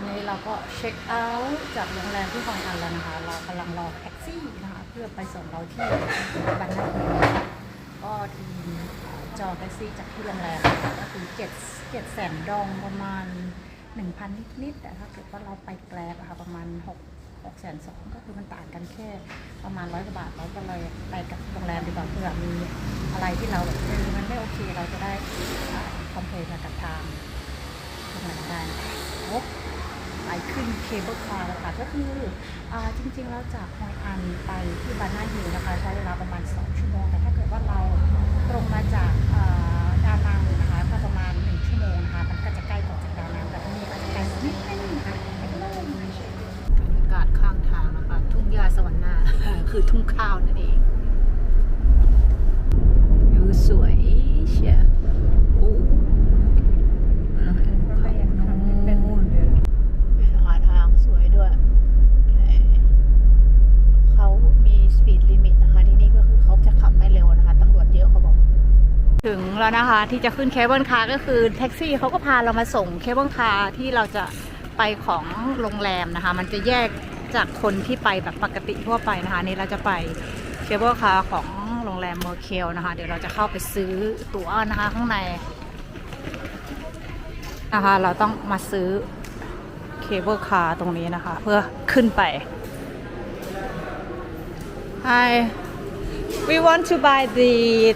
อนนี้เราก็เช็คเอาท์จากโรงแรมที่ฮอยอันแล้วนะคะ เรากำลังรอแท็กซี่นะคะ เพื่อไปส่งเราที่บันนาฮิลนะก็ทีมจอแท็กซี่จากที่โรงแรมก็คือเจ็ดเจ็ดแสนดองประมาณหนึ่งพันนิดๆแต่ถ้าเกิดว่าเราไปแกลบอะค่ะประมาณหกหกแสนสองก็คือมันต่างกันแค่ประมาณร้อยกว่าบาทเราก็เลยไปกับโรงแรมดีกว่าเผื่อมีอะไรที่เราแบบเออมันไม่โอเคเราจะได้คอมเพลนกับทางทำงานได้นะคะ โอ้ไปขึ้นเคเบิลคาร์แล้วค่ะก็คืออาจริงๆแล้วจากฮอยอันไปที่บานาฮิลนะคะใช้เวลาประมาณ 2 ชั่วโมง แต่ถ้าเกิดว่าเราตรงมาจากอ่าดานังนะคะก็ประมาณ 1 ชั่วโมงนะคะมันก็จะใกล้กว่าจากดานังแต่ที่นี่อาจจะไกลสักนิดนึงนะคะไปกันเลยบรรยากาศข้างทางนะคะทุ่งหญ้าสวรรค์นาคือทุ่งข้าวนั่นเองวิวสวยเชียร์โอ้ ก็ยังทำให้เป็นหมดเลย เป็นหาทางสวยด้วยเอ่อเขามีสปีดลิมิตนะคะ ที่นี่ก็คือเขาจะขับไม่เร็วนะคะตำรวจเยอะเขาบอก ถึงแล้วนะคะ ที่จะขึ้นเคเบิลคาร์ก็คือแท็กซี่เขาก็พาเรามาส่งเคเบิลคาร์ที่เราจะไปของโรงแรมนะคะ มันจะแยกจากคนที่ไปแบบปกติทั่วไปนะคะนี่เราจะไปเคเบิลคาร์ของโรงแรมเมอร์เคลนะคะ เดี๋ยวเราจะเข้าไปซื้อตั๋วนะคะข้างในนะคะ เราต้องมาซื้อเคเบิลคาร์ตรงนี้นะคะ เพื่อขึ้นไป Hi we want to buy the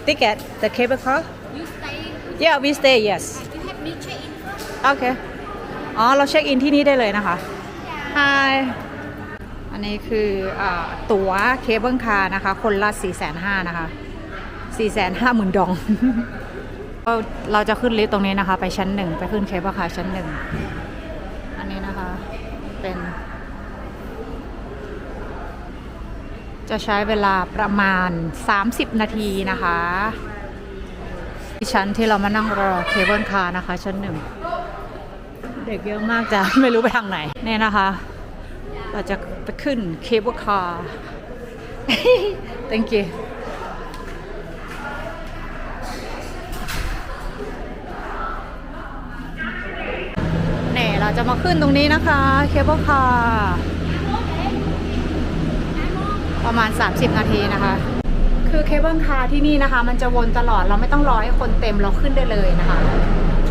ticket the cable car You stay. yeah we stay yes You have me check in first. โอเคอ๋อ เราเช็คอินที่นี่ได้เลยนะคะ Hi อันนี้คืออาตั๋วเคเบิลคาร์นะคะ คนละ 4 5 0 0 0นะคะ 4 5 0 0 0 0 ดองเราเราจะขึ้นลิฟต์ตรงนี้นะคะ ไปชั้นหนึ่ง ไปขึ้นเคเบิลคาร์ชั้นหนึ่ง อันนี้นะคะ เป็น จะใช้เวลาประมาณ 30 นาทีนะคะที่ชั้นที่เรามานั่งรอเคเบิลคาร์นะคะ ชั้นหนึ่ง เด็กเยอะมากจ้ะไม่รู้ไปทางไหนเนี่ยนะคะ เราจะไปขึ้นเคเบิลคาร์ thank you เนี่ยเราจะมาขึ้นตรงนี้นะคะเคเบิลคาร์ ประมาณ 30 นาทีนะคะ คือเคเบิลคาร์ที่นี่นะคะ มันจะวนตลอดเราไม่ต้องรอให้คนเต็มเราขึ้นได้เลยนะคะ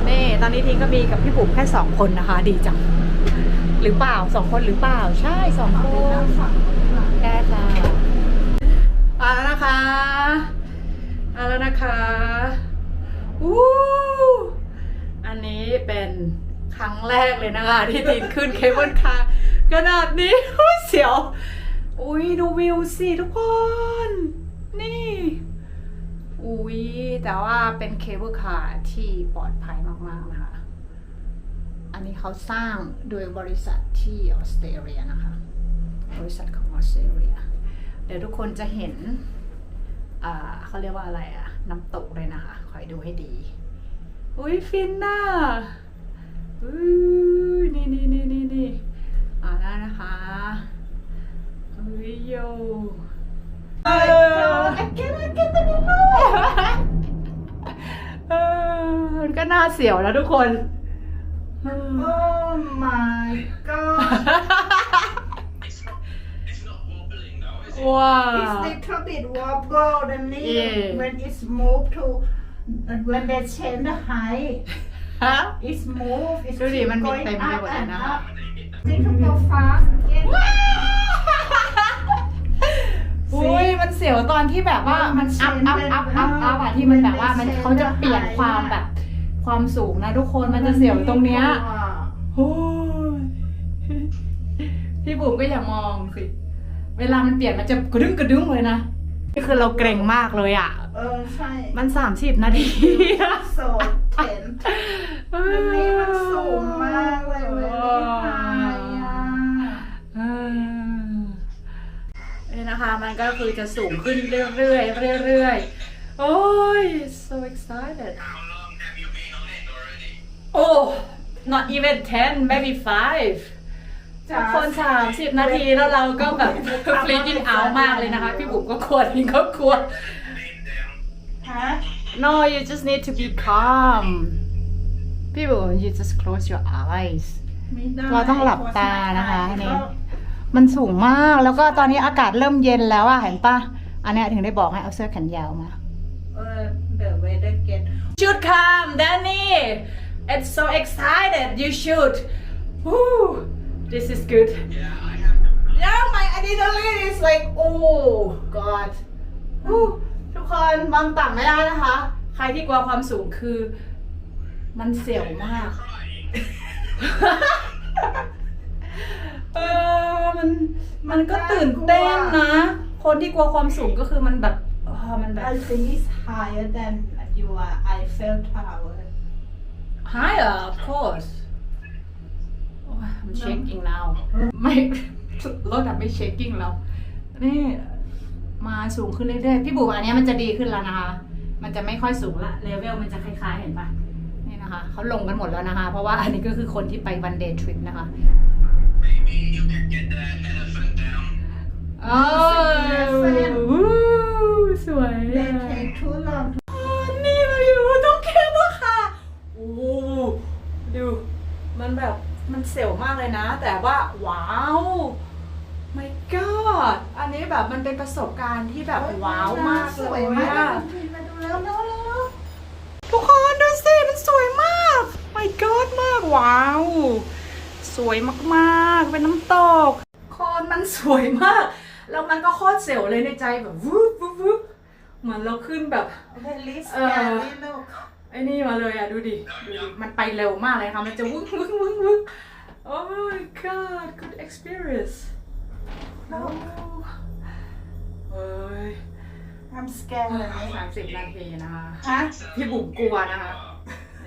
นี่ตอนนี้ทีงก็มีกับพี่บุ๋มแค่สองคนนะคะ ดีจังหรือเปล่าสองคนหรือเปล่าใช่สองคนแค่ค่ะมาแล้วนะคะมาแล้วนะคะอู้อันนี้เป็นครั้งแรกเลยนะคะ ที่ทีนขึ้นเคเบิลคาร์ขนาดนี้เสียว อุ้ยดูวิวสิทุกคน นี่ อุ้ยแต่ว่าเป็นเคเบิลคาร์ที่ปลอดภัยมาก ๆ นะคะ อันนี้เขาสร้างโดยบริษัทที่ออสเตรเลียนะคะ บริษัทของออสเตรเลีย เดี๋ยวทุกคนจะเห็นอ่าเขาเรียกว่าอะไรอะน้ำตกเลยนะคะ คอยดูให้ดี อุ้ยฟินน่ะอุ้ยนี่นี่นี่นี่นี่อ่าได้นะคะอุ้ยโย เออเออมั นก็น่าเสียวแล้วทุกคน Oh my god ว้า It's little bit wobble the knee Yeah. when it's moved to when they change the height ฮะ it's move it's ดูดิ keep มันมี going เต็มไป up หมดเลย and นะคะ up need to go fast again อุ้ยมันเสียวตอนที่แบบว่ามันอัพอัพอัพอัพอัพอะที่มันแบบว่ามันเขาจะเปลี่ยนความแบบ ความสูงนะทุกคนมันจะเสียวตรงเนี้ยโอ้ยพี่บุ๋มก็อย่ามองสิ เวลามันเปลี่ยนมันจะกระดึ้งกระดึ้งเลยนะนี่คือเราเกรงมากเลยอะ เออใช่มันสามสิบนาทีโซเทนอันนี้มันสูงมากเลยเว้ยไฮอะเออนี่นะคะมันก็คือจะสูงขึ้นเรื่อยๆเรื่อยๆโอ้ย so excited oh not even 10 maybe 5ทุกคนสามสิบนาทีแล้วเราก็แบบฟรีกินเอามากเลยนะคะ พี่บุ๋มก็ควรพี่ก็ควร Been there. ฮะ no you just need to be calm พี่บุ๋ม you just close your eyes ไม่ได้เราต้องหลับตานะคะโฆษณานี่ก็มันสูงมากแล้วก็ตอนนี้อากาศเริ่มเย็นแล้วอะเห็นปะอันเนี้ยถึงได้บอกให้เอาเสื้อแขนยาวมา เออ the weather get should come Danny it's so excited you should Woo this is good Yeah, I have to. yeah my adrenaline is like oh god Woo ทุกคนมองต่ำไม่ได้นะคะ ใครที่กลัวความสูงคือ มันเสียวมาก เออมันมันก็ตื่นเต้นนะ คนที่กลัวความสูงก็คือมันแบบเออมันแบบ I think it's higher than your Eiffel Tower higher of course โอ้ย I'm shaking now ไม่ รถอะไม่ shaking แล้ว นี่ มาสูงขึ้นเรื่อยๆ พี่บุ๋มอันเนี้ยมันจะดีขึ้นแล้วนะคะ มันจะไม่ค่อยสูงละ เลเวลมันจะคล้ายๆ เห็นปะนี่นะคะ เขาลงกันหมดแล้วนะคะ เพราะว่าอันนี้ก็คือคนที่ไปวันเดย์ทริปนะคะ Maybe you can get that elephant down. โเสียวมากเลยนะ แต่ว่าว้าว my god อันนี้แบบมันเป็นประสบการณ์ที่แบบว้าวมากสเลวยยมากอะมาดูแล้วเร็วเร็วทุกคนดูสิมันสวยมาก my god มากว้าว สวยมากๆ เป็นน้ำตกโคนมันสวยมาก แล้วมันก็โคตรเสียวเลยในใจแบบวูบวูบวูบเหมือนเราขึ้นแบบ very เออ scary look ไอ้นี่มาเลยอะดูดิดูดิ มันไปเร็วมากเลยค่ะ มันจะวึ้งวึ้งวึ้งวึ้ง Oh my god good experience โอ้เฮ้ย I'm scared สามสิบนาทีนะคะ ฮะ พี่บุ๋มกลัวนะคะ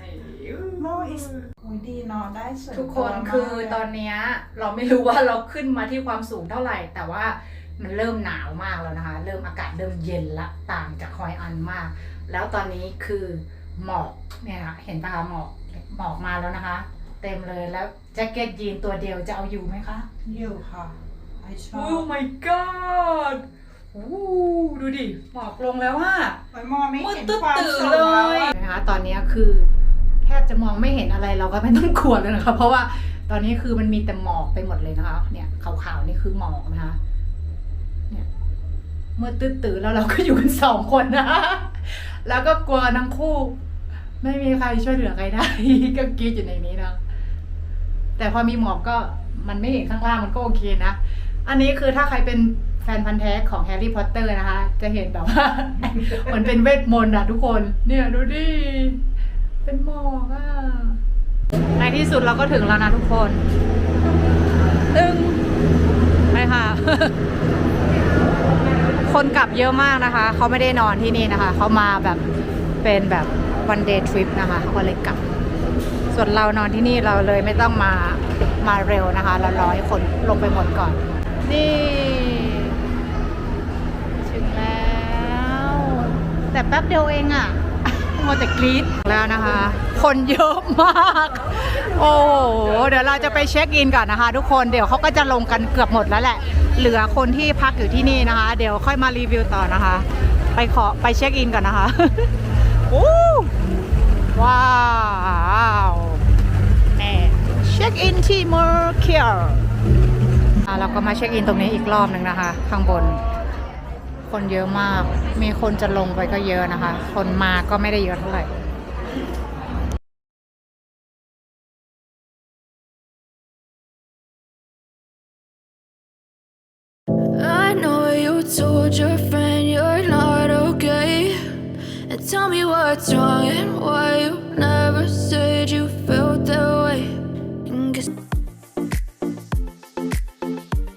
นี่ No it's โอ้ยดีนอนได้สวยทุกคนมากคือตอนเนี้ยเราไม่รู้ว่าเราขึ้นมาที่ความสูงเท่าไหร่ แต่ว่ามันเริ่มหนาวมากแล้วนะคะ เริ่มอากาศเริ่มเย็นละต่างจากฮอยอันมาก แล้วตอนนี้คือหมอกเนี่ยค่ะเห็นปะคะหมอกหมอกมาแล้วนะคะ เต็มเลยแล้วแจ็คเก็ตยีนตัวเดียวจะเอาอยู่ไหมคะ อยู่ค่ะ I ชอโอ้บ my god โอ้ดูดิหมอกลงแล้วว่าไปมองไม่มืดเห็นตึ๊ดความตื่นสูงเลแล้วยอะนะคะตอนนี้คือแทบจะมองไม่เห็นอะไรเราก็ไม่ต้องกลัวเลยนะคะเพราะว่าตอนนี้คือมันมีแต่หมอกไปหมดเลยนะคะ เนี่ยขาวๆนี่คือหมอกนะคะเนี่ยเมื่อตื้อตื่นแล้วเราก็อยู่กันสองคนนะคะแล้วก็กลัวทั้งคู่ ไม่มีใครช่วยเหลือใครได้ ก็กรีดอยู่ในนี้นะ แต่พอมีหมอกก็มันไม่เห็นข้างล่างมันก็โอเคนะ อันนี้คือถ้าใครเป็นแฟนพันธ์แท้ของแฮร์รี่พอตเตอร์นะคะ จะเห็นแบบว่าเหมือนเป็นเวทมนต์อะทุกคน เนี่ยดูดิ เป็นหมอกอะในที่สุดเราก็ถึงแล้วนะทุกคน ตึงไปค่ะ คนกลับเยอะมากนะคะ เขาไม่ได้นอนที่นี่นะคะ เขามาแบบเป็นแบบวันเดย์ทริปนะคะ เขาก็เลยกลับ ส่วนเรานอนที่นี่เราเลยไม่ต้องมามาเร็วนะคะ เรารอให้คนลงไปหมดก่อน นี่ถึงแล้ว แต่แป๊บเดียวเองอะ่ะมัวแต่กรี๊ดแล้วนะคะ คนเยอะมาก โอ้เดี๋ยวเราจะไปเช็คอินก่อนนะคะ ทุกคนเดี๋ยวเขาก็จะลงกันเกือบหมดแล้วแหละ เหลือคนที่พักอยู่ที่นี่นะคะ เดี๋ยวค่อยมารีวิวต่อนะคะ ไปขอไปเช็คอินก่อนนะคะ โอ้ว้าว ช็คอินที่เมอร์เคียร์เราก็มาเช็คอินตรงนี้อีกรอบหนึ่งนะคะ ข้างบน คนเยอะมาก มีคนจะลงไปก็เยอะนะคะ คนมาก็ไม่ได้เยอะเท่าไหร่ I know you told your friend you're not okay. And tell me what's wrong and why you never said you felt.